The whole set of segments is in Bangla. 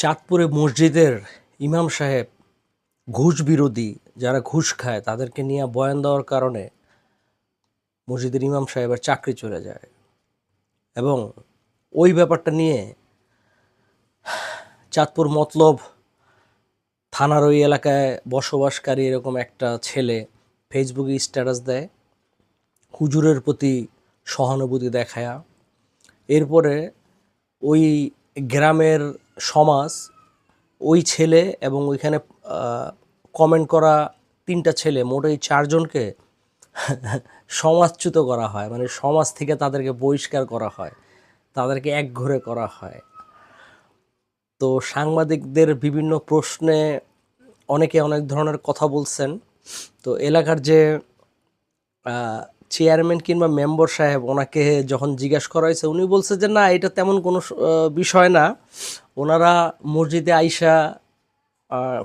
চাঁদপুরে মসজিদের ইমাম সাহেব ঘুষ বিরোধী, যারা ঘুষ খায়, তাদেরকে নিয়ে বয়ান দেওয়ার কারণে মসজিদের ইমাম সাহেবের চাকরি চলে যায়। এবং ওই ব্যাপারটা নিয়ে চাঁদপুর মতলব থানার ওই এলাকায় বসবাসকারী এরকম একটা ছেলে ফেসবুকে স্ট্যাটাস দেয়, হুজুরের প্রতি সহানুভূতি দেখায়া। এরপরে ওই গ্রামের সমাজ, ওই ছেলে এবং ওইখানে কমেন্ট করা তিনটা ছেলে, মোট এই চারজনকে সমাজচ্যুত করা হয়। মানে সমাজ থেকে তাদেরকে বহিষ্কার করা হয়, তাদেরকে একঘরে করা হয়। তো সাংবাদিকদের বিভিন্ন প্রশ্নে অনেকে অনেক ধরনের কথা বলছেন। তো এলাকার যে চেয়ারম্যান কিংবা মেম্বার সাহেব ওনাকে যখন জিজ্ঞাসা করা হয়েছে, উনি বলছে যে, না, এটা তেমন কোনো বিষয় না। ওনারা মসজিদে আইসা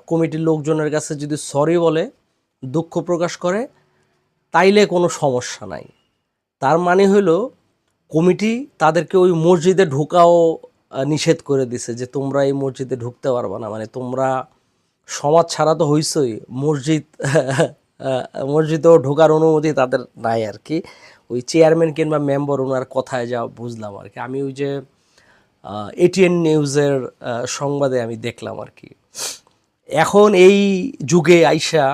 কমিটির লোকজনের কাছে যদি সরি বলে, দুঃখ প্রকাশ করে, তাইলে কোনো সমস্যা নাই। তার মানে হলো কমিটি তাদেরকে ওই মসজিদে ঢোকাও নিষেধ করে দিছে যে, তোমরা এই মসজিদে ঢুকতে পারবে না। মানে তোমরা সমাজ ছাড়া তো হইছই মসজিদ মসজিদেও ঢোকার অনুমতি তাদের নাই আর কি। ওই চেয়ারম্যান কিংবা মেম্বার ওনার কথায় যা বুঝলাম আর কি। আমি ওই যে এটিএন নিউজের সংবাদে আমি দেখলাম আর কি। এখন এই যুগে আইসা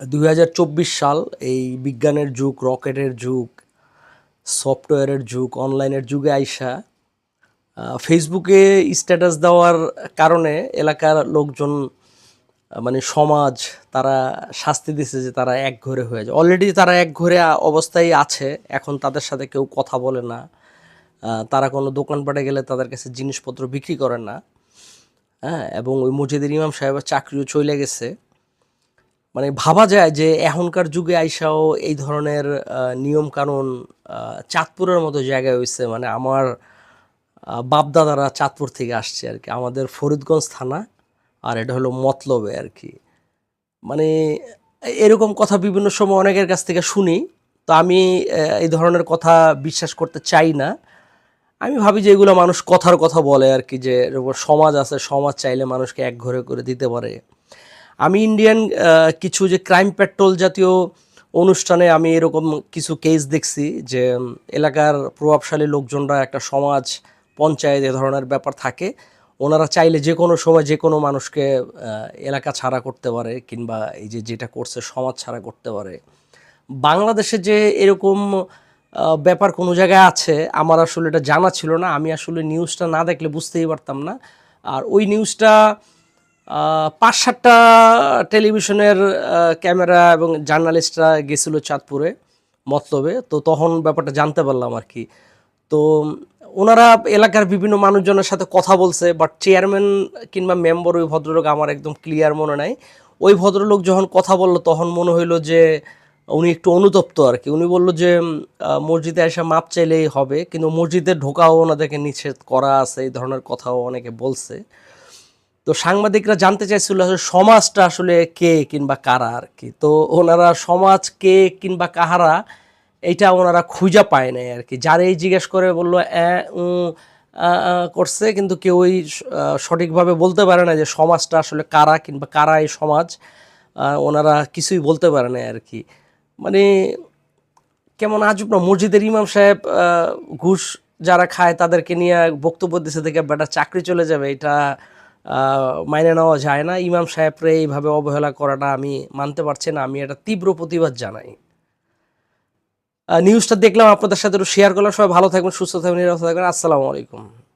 দু হাজার চব্বিশ সাল এই বিজ্ঞানের যুগ, রকেটের যুগ, সফটওয়্যারের যুগ, অনলাইনের যুগে আইসা ফেসবুকে স্ট্যাটাস দেওয়ার কারণে এলাকার লোকজন মানে সমাজ, তারা শাস্তি দিছে যে তারা এক ঘরে হয়ে যায়। অলরেডি তারা এক ঘরে অবস্থায় আছে, এখন তাদের সাথে কেউ কথা বলে না। তারা কোনো দোকানপাটে গেলে তাদের কাছে জিনিসপত্র বিক্রি করে না। হ্যাঁ এবং ওই মসজিদের ইমাম সাহেবের চাকরিও চলে গেছে। মানে ভাবা যায় যে এখনকার যুগে আইসাও এই ধরনের নিয়ম কানুন চাঁদপুরের মতো জায়গায় হয়েছে মানে আমার বাপদাদারা চাঁদপুর থেকে আসছে আর কি। আমাদের ফরিদগঞ্জ থানা আর এটা হলো মতলবে আর কি। মানে এরকম কথা বিভিন্ন সময় অনেকের কাছ থেকে শুনি, তো আমি এই ধরনের কথা বিশ্বাস করতে চাই না। আমি ভাবি যে এগুলো মানুষ কথার কথা বলে আর কি, যে সমাজ আছে, সমাজ চাইলে মানুষকে এক ঘরে করে দিতে পারে। আমি ইন্ডিয়ান কিছু যে ক্রাইম পেট্রোল জাতীয় অনুষ্ঠানে আমি এরকম কিছু কেস দেখছি যে, এলাকার প্রভাবশালী লোকজনরা একটা সমাজ পঞ্চায়েত এ ধরনের ব্যাপার থাকে। ওনারা চাইলে যে কোনো সময় যে কোনো মানুষকে এলাকা ছাড়া করতে পারে কিংবা এই যে যেটা করছে সমাজ ছাড়া করতে পারে। বাংলাদেশে যে এরকম ব্যাপার কোনো জায়গায় আছে, আমার আসলে এটা জানা ছিল না। আমি আসলে নিউজটা না দেখলে বুঝতেই পারতাম না। আর ওই নিউজটা পাঁচ সাতটা টেলিভিশনের ক্যামেরা এবং জার্নালিস্টরা গেছিল চাঁদপুরে মতলবে। তো তখন ব্যাপারটা জানতে পারলাম আর কি। তো ওনারা এলাকার বিভিন্ন মানুষজনের সাথে কথা বলছে বাট চেয়ারম্যান কিংবা মেম্বার ওই ভদ্রলোক আমার একদম ক্লিয়ার মনে নাই। ওই ভদ্রলোক যখন কথা বলল, তখন মনে হইল যে উনি একটু অনুতপ্ত আর কি। উনি বলল যে মসজিদে এসে মাপ চাইলেই হবে, কিন্তু মসজিদে ঢোকাও ওনাদেরকে নিষেধ করা আছে, এই ধরনের কথাও অনেকে বলছে। তো সাংবাদিকরা জানতে চাইছিল আসলে সমাজটা আসলে কে কিংবা কারা আর কি। তো ওনারা সমাজ কে কিংবা কাহারা এইটা ওনারা খুঁজা পায় নাই আর কি। যারাই জিজ্ঞেস করে বলল করছে। কিন্তু কেউই সঠিকভাবে বলতে পারে না যে সমাজটা আসলে কারা কিংবা কারা এই সমাজ। ওনারা কিছুই বলতে পারে না আর কি। মানে কেমন আজব না, মসজিদের ইমাম সাহেব ঘুষ যারা খায় তাদেরকে নিয়ে বক্তব্য দিচ্ছে থেকে বেটা, চাকরি চলে যাবে। এটা মাইনে নেওয়া যায় না। ইমাম সাহেবরে এইভাবে অবহেলা করাটা আমি মানতে পারছি না। আমি এটা তীব্র প্রতিবাদ জানাই। নিউজটা দেখলাম, আপনাদের সাথে শেয়ার করলাম। সবাই ভালো থাকবেন, সুস্থ থাকবেন, নিরাপদ থাকবেন। আসসালামু আলাইকুম।